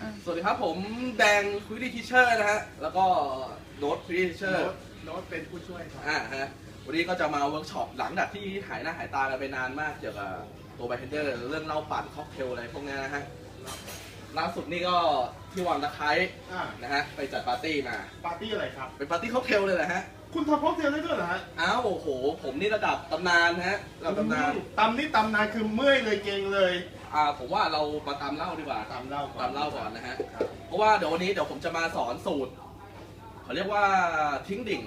อะสวัสดีครับผมแดงคุยดีทีเชอร์นะฮะ แล้วก็โน้ตคุยดีทีเชอร์โน้ตโน้ตเป็นผู้ช่วยครับอ่าฮะ วันนี้ก็จะมาเวิร์กช็อปหลังจากที่หายหน้าหายตากันไปนานมากเกี่ยวกับตัวไบเทนเดอร์เรื่องเหล้าปั่นค็อกเทลอะไรพวกเนี้ยนะฮะ ล่าสุดนี่ก็ที่วังตะไคร้อ่านะฮะไปจัดปาร์ตี้มา ปาร์ตี้อะไรครับ เป็นปาร์ตี้ค็อกเทลเลยแหละฮะ คุณทำพ็อกเทลได้ด้วยเหรอฮะอ้าวโอ้โห ผมนี่ระดับตำนานฮะระดับตำนาน ตำนี่ตำนานคือเมื่อยเลยเก่งเลย อ่าผมว่าเรามาตามเหล้าดีกว่าตำเล่าก่อนตามเหล้าก่อนนะฮะ ครับเพราะว่าเดี๋ยววันนี้เดี๋ยวผมจะมาสอนสูตรเขาเรียกว่าทิ้งดิ่ง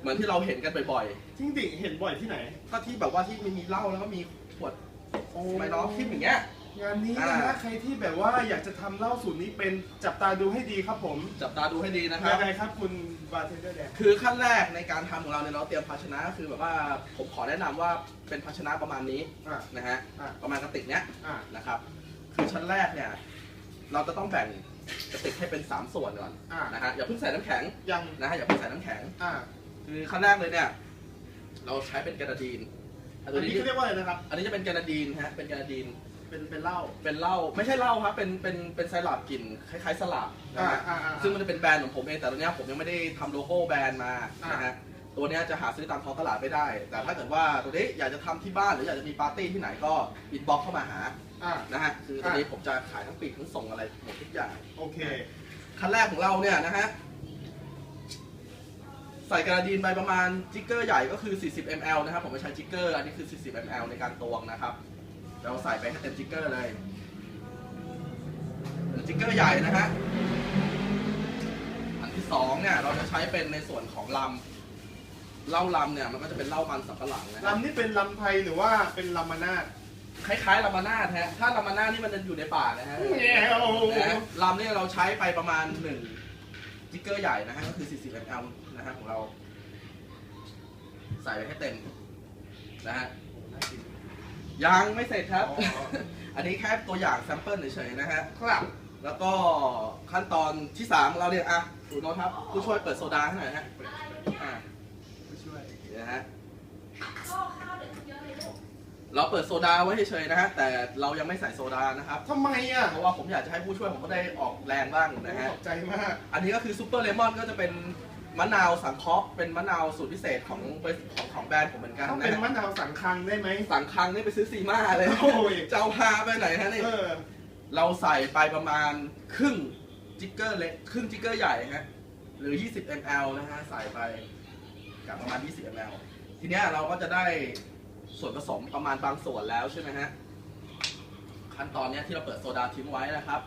เหมือนที่เราเห็นกันบ่อยจริงดิเห็นบ่อยที่ไหน ๆก็ที่แบบว่าที่มันมีเหล้าแล้วก็มีขวดไม้ล้อทิ่มอย่างเงี้ย งานนี้นะอ่าฮะใครที่แบบว่าอยากจะทำเหล้าสูตรนี้เป็นจับตาดูให้ดีครับผมจับตาดูให้ดีนะครับ ยังไงครับคุณบาร์เทนเดอร์แดง คือขั้นแรกในการทำของเราเนี่ยเราเตรียมภาชนะก็คือแบบว่าผมขอแนะนำว่าเป็นภาชนะประมาณนี้อ่านะฮะอ่าประมาณกระติกเนี้ยอ่านะครับ คือชั้นแรกเนี่ยเราจะต้องแบ่งกระติกให้เป็นสามส่วนก่อนอ่านะฮะอย่าเพิ่งใส่น้ำแข็งยังนะฮะอย่าเพิ่งใส่น้ำแข็ง อ่าคือขั้นแรกเลยเนี่ยเราใช้เป็นแกระดีนอัอันนนี้นี้เขาเรียกว่าอะไรนะครับ อันนี้จะเป็นแกระดีนฮะเป็นแกระดีน เป็นเป็นเหล้า เป็นเหล้าไม่ใช่เหล้าครับเป็นเป็นเป็นไซรัปกลิ่นคล้ายๆสลับนะอ่าฮะอ่าอ่าซึ่งมันจะเป็นแบรนด์ของผมเองแต่ตอนเนี้ยผมยังไม่ได้ทำโลโก้แบรนด์มาอ่าน นะฮะตัวเนี้ยจะหาซื้อตามท้องตลาดไม่ได้ แต่ถ้าเกิดว่าตัวนี้อยากจะทำที่บ้านหรืออยากจะมีปาร์ตี้ที่ไหนก็อินบ็อกเข้ามาหาอ่า นะฮะคือตัวนี้ผมจะขายทั้งปีกทั้งส่งอะไรหมดทุกอย่าง โอเคขั้นแรกของเราเนี่ยนะฮะ ใส่กระดาษดีนไปประมาณจิกเกอร์ใหญ่ก็คือ 40 ml นะครับ ผมไม่ใช้จิกเกอร์ อันนี้คือ 40 ml ในการตวงนะครับ เราใส่ไปให้เต็มจิกเกอร์เลยเป็นจิกเกอร์ใหญ่นะฮะ อันที่สองเนี่ยเราจะใช้เป็นในส่วนของลำเหล้าลำเนี่ยมันก็จะเป็นเหล้ามันสับปะหลังนะฮะลำนี่เป็นลำไทยหรือว่าเป็นลำมานาดคล้ายๆลามาน่าฮะ ถ้าลามาน่านี่มันจะอยู่ในป่านะฮะแง่โอ้โหนะฮะลำเนี่ยเราใช้ไปประมาณหนึ่งจิกเกอร์ใหญ่นะฮะก็คือ 40 ml นะฮะของเรา ใส่ไปให้เต็มนะฮะ ยังไม่เสร็จครับอ๋ออันนี้แค่ตัวอย่างแซมเปิลเฉยๆนะฮะ ครับ แล้วก็ขั้นตอนที่สามของเราเนี่ยอะดูโน้ตครับ ผู้ช่วยเปิดโซดาให้หน่อยฮะอะผู้ช่วยนะฮะเราเปิดโซดาไว้เฉยๆนะฮะ แต่เรายังไม่ใส่โซดานะครับ ทำไมอะ เพราะว่าผมอยากจะให้ผู้ช่วยผมก็ได้ออกแรงบ้างนะฮะตกใจมาก อันนี้ก็คือซูเปอร์เลมอนก็จะเป็น มะนาวสังเคราะห์เป็นมะนาวสูตรพิเศษของของของแบรนด์ผมเหมือนกันต้องนะเป็นฮะมะนาวสังคังได้ไหม สั่งครั้งนี่ไปซื้อซีมาเลยโอ้ย เจ้าพาไปไหนฮะนี่ เออ เราใส่ไปประมาณครึ่งจิกเกอร์เล็กครึ่งจิกเกอร์ใหญ่ฮะหรือ 20 ml นะฮะ ใส่ไปกับประมาณ 20 ml ทีเนี้ยเราก็จะได้ส่วนผสมประมาณบางส่วนแล้วใช่ไหมฮะ ขั้นตอนเนี้ยที่เราเปิดโซดาทิ้งไว้นะครับ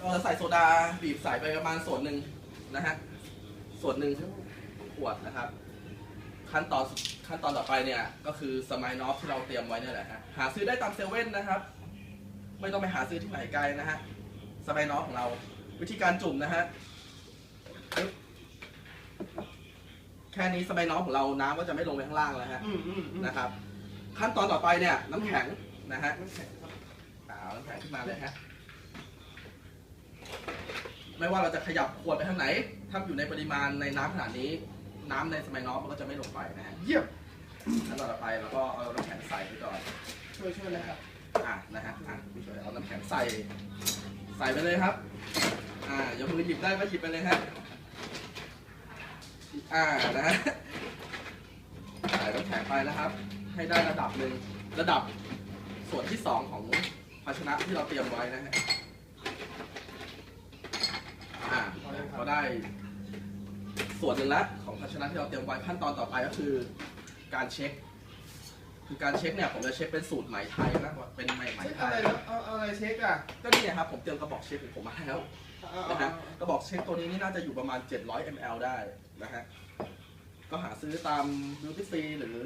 เออใส่โซดาบีบใส่ไปประมาณส่วนหนึ่งนะฮะ ส่วนหนึ่งทั้งขวดนะครับ ขั้นตอนขั้นตอนต่อไปเนี่ยก็คือสมายนอฟที่เราเตรียมไว้เนี่ยแหละฮะ หาซื้อได้ตามเซเว่นนะครับ ไม่ต้องไปหาซื้อที่ไหนไกลนะฮะ สมายนอฟของเรา วิธีการจุ่มนะฮะปึ๊บแค่นี้สมายนอฟของเราน้ำก็จะไม่ลงไปข้างล่างแล้วฮะอืมอืมอืมนะครับ ขั้นตอนต่อไปเนี่ยน้ำแข็งนะฮะ น้ำแข็งครับเอาน้ำแข็งขึ้นมาเลยฮะ ไม่ว่าเราจะขยับขวดไปทางไหน ถ้าอยู่ในปริมาณในน้ำขนาดนี้ น้ำในสมัยน้องมันก็จะไม่ลงไปนะฮะเยี่ยมขั้นตอนต่อไปเราก็เอาน้ำแข็งใส่ไปก่อนช่วยช่วยนะครับอะนะฮะอะพี่ช่วยเอาน้ำแข็งใส่ ใส่ไปเลยครับ อ่าอย่ามือหยิบได้ก็หยิบไปเลยฮะอ่านะฮะใส่น้ำแข็งไปนะครับ ให้ได้ระดับหนึ่งระดับส่วนที่สองของภาชนะที่เราเตรียมไว้นะฮะ อ่า พอได้ ส่วนหนึ่งแล้วของภาชนะที่เราเตรียมไว้ขั้นตอนต่อไปก็คือ การเช็ค คือการเช็คเนี่ยผมจะเช็คเป็นสูตรไหมไทยมากกว่าเป็นไหมไหมเช็คไทอะไรยแล้วเอาเอาอะไรเช็คอะก็นี่ครับผมเตรียมกระบอกเช็คของผมมาให้แล้ว เอาเอานะฮะเอากระบอกเช็คตัวนี้นี่น่าจะอยู่ประมาณ 700 ml ได้นะฮะ ก็หาซื้อตาม duty free หรือ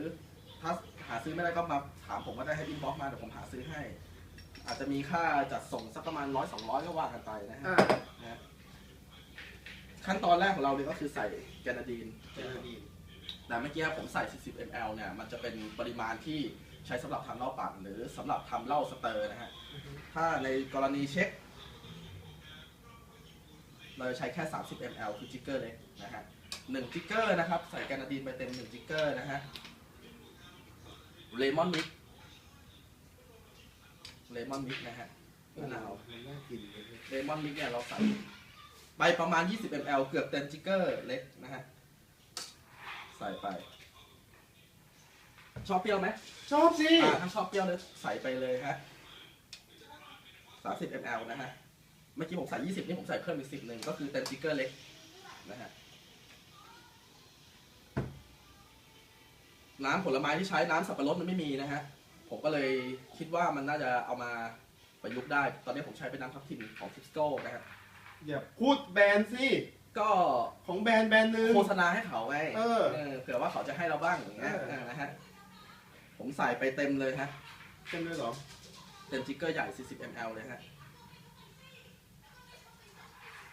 ถ้าหาซื้อไม่ได้ก็มาถามผมก็ได้ให้อินบ็อกมาเดี๋ยวผมหาซื้อให้ อาจจะมีค่าจัดส่งสักประมาณร้อยสองร้อยก็ว่ากันไปนะฮะอ่านะฮะ ขั้นตอนแรกของเราเนี่ยก็คือใส่แกนาดีน เจอดีแต่เมื่อกี้ผมใส่ 40 ml เนี่ย มันจะเป็นปริมาณที่ใช้สำหรับทำเหล้าปั่นหรือสำหรับทำเหล้าสเตอร์นะฮะ ถ้าในกรณีเช็ค เราจะใช้แค่ 30 ml คือจิกเกอร์เล็กนะฮะหนึ่งจิกเกอร์นะครับ ใส่แกนาดีนไปเต็มหนึ่งจิกเกอร์นะฮะ เลมอนมิกเลมอนมิกนะฮะมะนาว มันน่ากินเลยเลมอนมิกเนี่ยเราใส่ ไปประมาณ 20 ml เกือบเต็มจิกเกอร์เล็กนะฮะ ใส่ไป ชอบเปรี้ยวไหมชอบสิอ่าถ้าชอบเปรี้ยวเลยใส่ไปเลยฮะ 30 ml นะฮะ เมื่อกี้ผมใส่ 20 นี่ผมใส่เพิ่มอีก10หนึ่งก็คือเต็มจิกเกอร์เล็กนะฮะ น้ำผลไม้ที่ใช้น้ำสับปะรดมันไม่มีนะฮะ ผมก็เลยคิดว่ามันน่าจะเอามาประยุกต์ได้ ตอนนี้ผมใช้เป็นน้ำทับทิมของทิสโก้นะฮะ อย่าพูดแบรนด์สิ ก็ของแบรนด์แบรนด์หนึงโฆษณาให้เขาไงเออเผื่อว่าเขาจะให้เราบ้างอย่างเงี้ยเออ เออนะฮะ ผมใส่ไปเต็มเลยฮะ เต็มเลยเหรอ เต็มจิกเกอร์ใหญ่ 40 ml เลยฮะ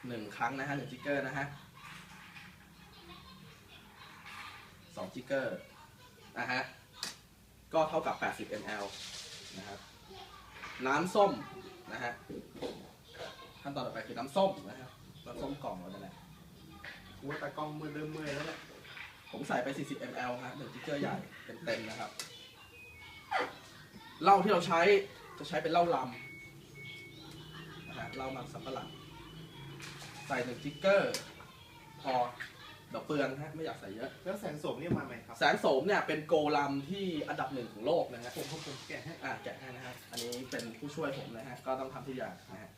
หนึ่งครั้งนะฮะหนึ่งจิกเกอร์นะฮะสองจิกเกอร์นะฮะ ก็เท่ากับ 80 ml นะครับ น้ำส้มนะฮะ ขั้นตอนต่อไปคือน้ำส้มนะครับน้ำส้มกล่องเราเนี่ยแหละโอ้ยตากล้องมือเริ่มเมื่อยแล้วเนี่ยผมใส่ไป 40 ml ฮะหนึ่งจิกเกอร์ใหญ่เต็มๆนะครับเหล้าที่เราใช้จะใช้เป็นเหล้าลำนะฮะเหล้ามันสำปะหลังใส่หนึ่งจิกเกอร์พอเดี๋ยวเปลืองฮะไม่อยากใส่เยอะ แล้วแสงโสมเนี่ยมาไหมครับแสงโสมเนี่ยเป็นโกลัมที่อันดับหนึ่งของโลกนะฮะผมผมผมแกะให้อ่าแกะให้นะฮะอันนี้เป็นผู้ช่วยผมนะฮะก็ต้องทำทุกอย่างนะฮะ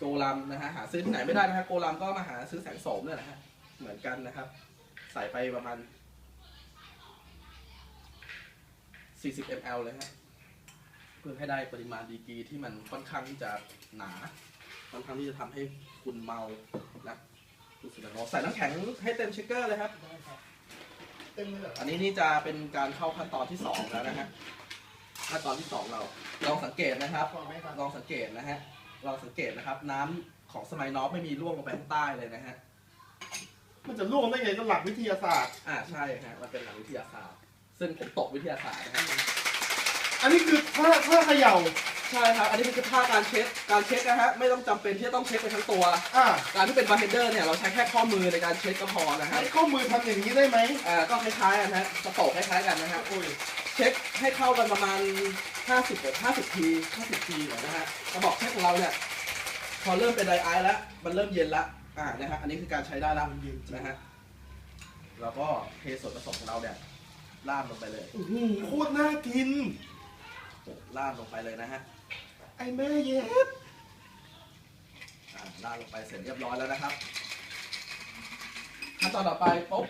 โกลัมนะฮะหาซื้อที่ไหนไม่ได้นะฮะโกลัมก็มาหาซื้อแสงโสมเนี่ยนะฮะเหมือนกันนะครับ ใส่ไปประมาณ 40 ml เลยฮะเพื่อให้ได้ปริมาณดีกรีที่มันค่อนข้างที่จะหนาค่อนข้างที่จะทำให้คุณเมานะรู้สึกแบบใส่น้ำแข็งให้เต็มเชคเกอร์เลยครับเต็มเลยอันนี้นี่จะเป็นการเข้าขั้นตอนที่สองแล้วนะฮะขั้นตอนที่สองเราลองสังเกตนะครับลองสังเกตนะฮะ ลองสังเกตนะครับ น้ำของสมัยนอฟไม่มีร่วงลงไปข้างใต้เลยนะฮะมันจะล่วงได้ไงก็หลักวิทยาศาสตร์ อ่าใช่ฮะมันเป็นหลักวิทยาศาสตร์ ซึ่งผมตกวิทยาศาสตร์นะฮะอันนี้คือถ้าถ้าเขย่าใช่ครับ อันนี้คือท่าการเช็ค การเช็คนะฮะ ไม่ต้องจำเป็นที่จะต้องเช็คไปทั้งตัว อ่า การที่เป็นบาร์เทนเดอร์เนี่ย เราใช้แค่ข้อมือในการเช็คก็พอนะฮะให้ข้อมือทำอย่างนี้ได้ไหมอ่า ก็คล้ายๆกันนะฮะสโตกคล้ายๆกันนะฮะโอ้ย เช็คให้เข้ากันประมาณ 50กับ50 ที50 ทีหน่อยนะฮะกระบอกเช็คของเราเนี่ยพอเริ่มเป็นไดไอซ์แล้ว มันเริ่มเย็นแล้วอ่านะฮะอันนี้คือการใช้ได้แล้วมันเย็นจริงนะฮะแล้วก็เทส่วนผสมของเราเนี่ยราดลงไปเลยโอ้โหโคตรน่ากิน ราดลงไปเลยนะฮะไอ้แม่เย็ดอ่าราดลงไปเสร็จเรียบร้อยแล้วนะครับขั้นตอนต่อไปปุ๊บ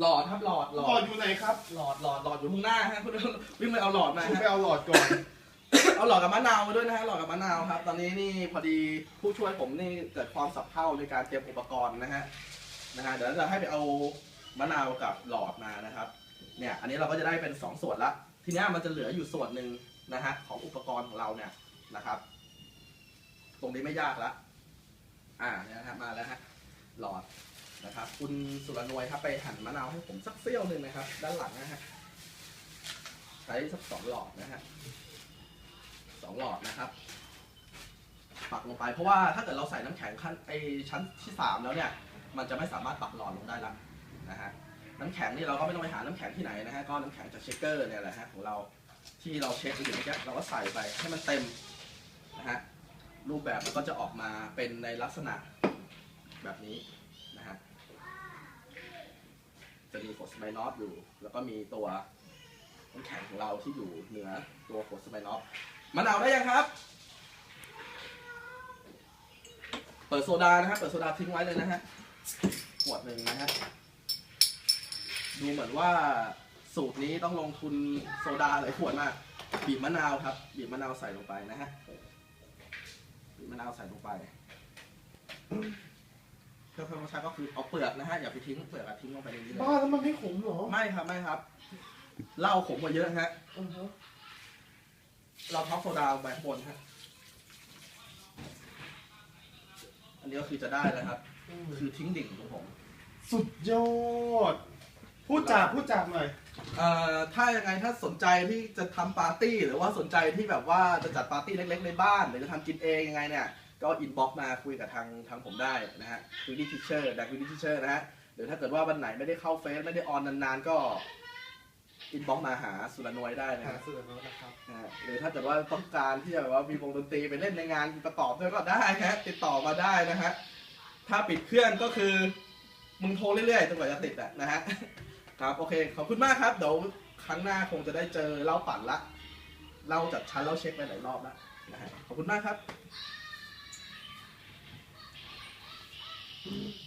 หลอดครับหลอดหหลลออดดอยู่ไหนครับหลอดหลอดหลอดอยู่ข้างหน้าฮะคุณวิ่งไปเอาหลอดมาคุณฮะไปเอาหลอดก่อน เอาหลอดกับมะนาวมาด้วยนะฮะหลอดกับมะนาวครับ ตอนนี้นี่พอดีผู้ช่วยผมนี่เกิดความสับเพร่าในการเตรียมอุปกรณ์นะฮะนะฮะเดี๋ยวจะให้ไปเอามะนาวกับหลอดมานะครับ เนี่ยอันนี้เราก็จะได้เป็นสองส่วนละทีเนี้ยมันจะเหลืออยู่ส่วนหนึ่งนะฮะของอุปกรณ์ของเราเนี่ยนะครับ ตรงนี้ไม่ยากละอ่าเนี่ยนะครับมาแล้วฮะหลอด นะครับ คุณสุรนวยครับไปหั่นมะนาวให้ผมสักเสี้ยวหนึ่งนะครับ ด้านหลังนะฮะใช้สักสองหลอดนะฮะสองหลอดนะครับ ปักลงไปเพราะว่าถ้าเกิดเราใส่น้ำแข็งขั้นไอชั้นที่สามแล้วเนี่ย มันจะไม่สามารถปักหลอดลงได้ละนะฮะน้ำแข็งนี่เราก็ไม่ต้องไปหาน้ำแข็งที่ไหนนะฮะก็น้ำแข็งจากเชคเกอร์เนี่ยแหละฮะของเราที่เราเช็คอยู่เมื่อกี้เราก็ใส่ไปให้มันเต็มนะฮะรูปแบบมันก็จะออกมาเป็นในลักษณะแบบนี้นะฮะ จะมีขวดสไปนอตอยู่ แล้วก็มีตัวน้ำแข็งของเราที่อยู่เหนือตัวขวดสไปนอตมะนาวได้ยังครับ เปิดโซดานะครับ เปิดโซดาทิ้งไว้เลยนะฮะขวดหนึ่งนะฮะดูเหมือนว่าสูตรนี้ต้องลงทุนโซดาหลายขวดมากบีบมะนาวครับบีบมะนาวใส่ลงไปนะฮะบีบมะนาวใส่ลงไป เพื่อเพิ่มรสชาติก็คือเอาเปลือกนะฮะอย่าไปทิ้งเปลือกอะทิ้งลงไปในนี้เลยบ้าแล้วมันไม่ขมเหรอไม่ครับไม่ครับเหล้าขมกว่าเยอะฮะ อือฮะเราท็อปโซดาลงไปข้างบนฮะ อันนี้ก็คือจะได้แล้วครับ อืมคือทิ้งดิ่งของผม สุดยอด พูดจาพูดจาหน่อย เอ่อถ้ายังไงถ้าสนใจที่จะทำปาร์ตี้ หรือว่าสนใจที่แบบว่าจะจัดปาร์ตี้เล็ก ๆ ในบ้าน หรือจะทำกินเองยังไงเนี่ย ก็อินบ็อกมาคุยกับทางทางผมได้นะฮะคุยดีทิเชอร์ดักคุยดีทิเชอร์นะฮะหรือถ้าเกิดว่าวันไหนไม่ได้เข้าเฟซไม่ได้ออนนานๆ ก็อินบ็อกมาหาสุรนวยได้นะหาฮะสื่อแล้วนะครับอ่าหรือถ้าเกิดว่าต้องการที่จะแบบว่ามีวงดนตรีไปเล่นในงานประกอบด้วยก็ได้ฮะติดต่อมาได้นะฮะถ้าปิดเครื่องก็คือ มึงโทรเรื่อยๆจนกว่าจะติดอะนะฮะครับโอเคขอบคุณมากครับเดี๋ยวครั้งหน้าคงจะได้เจอเล่าปั่นละเล่าจัดชั้นเล่าเช็คไปหลายรอบแล้วนะฮะขอบคุณมากครับ ค